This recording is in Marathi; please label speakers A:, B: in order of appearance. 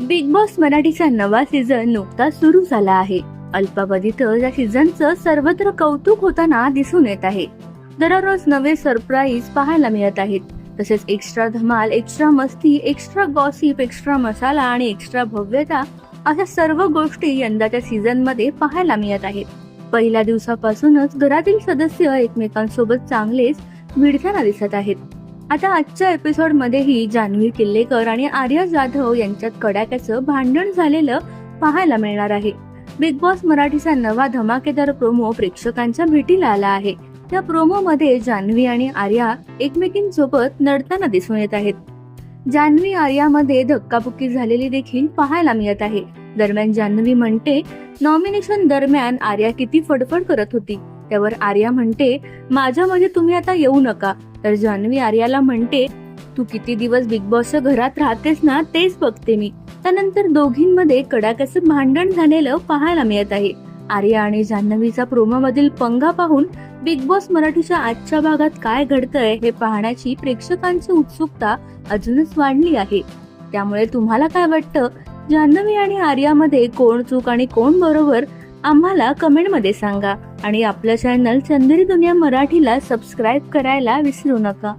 A: बिग बॉस मराठीचा नवा सीझन नुकताच सुरू झाला आहे. अल्पावधीतच या सीझनचं सर्वत्र कौतुक होताना दिसून येत आहे. दररोज नवे सरप्राईज पाहायला मिळत आहेत. तसेच एक्स्ट्रा धमाल एक्स्ट्रा मस्ती एक्स्ट्रा गॉसिप एक्स्ट्रा मसाला आणि एक्स्ट्रा भव्यता अशा सर्व गोष्टी यंदाच्या सीझनमध्ये पाहायला मिळत आहेत. पहिल्या दिवसापासूनच घरातील सदस्य एकमेकांसोबत चांगलेच भिडताना दिसत आहेत. आता आजच्या एपिसोडमध्येही जान्हवी किल्लेकर आणि आर्या जाधव यांच्यात कडाक्याचं भांडण झालेलं पाहायला मिळणार आहे. बिग बॉस मराठीचा नवा धमाकेदार प्रोमो प्रेक्षकांच्या भेटीला आला आहे. त्या प्रोमो मध्ये जान्हवी आणि आर्या एकमेकींसोबत नडताना दिसून येत आहेत. जान्हवी आर्यामध्ये धक्काबुक्की झालेली देखील पाहायला मिळत आहे. दरम्यान जान्हवी म्हणते नॉमिनेशन दरम्यान आर्या किती फडफड करत होती. त्यावर आर्या म्हणते माझ्यामध्ये तुम्ही आता येऊ नका. तर जान्हवी आर्याला म्हणते तू किती दिवस बिग बॉसच्या घरात राहतेस ना तेच बघते मी. त्यानंतर दोघींमध्ये कडाक्याचं भांडण झालेलं पाहायला मिळत आहे. आर्या आणि जान्हवीचा प्रोमोमधील पंगा पाहून बिग बॉस मराठीच्या आजच्या भागात काय घडतंय हे पाहण्याची प्रेक्षकांची उत्सुकता अजूनच वाढली आहे. त्यामुळे तुम्हाला काय वाटतं? जान्हवी आणि आर्यामध्ये कोण चूक आणि कोण बरोबर आम्हाला कमेंटमध्ये सांगा आणि आपलं चॅनल चंदेरी दुनिया मराठीला सबस्क्राईब करायला विसरू नका.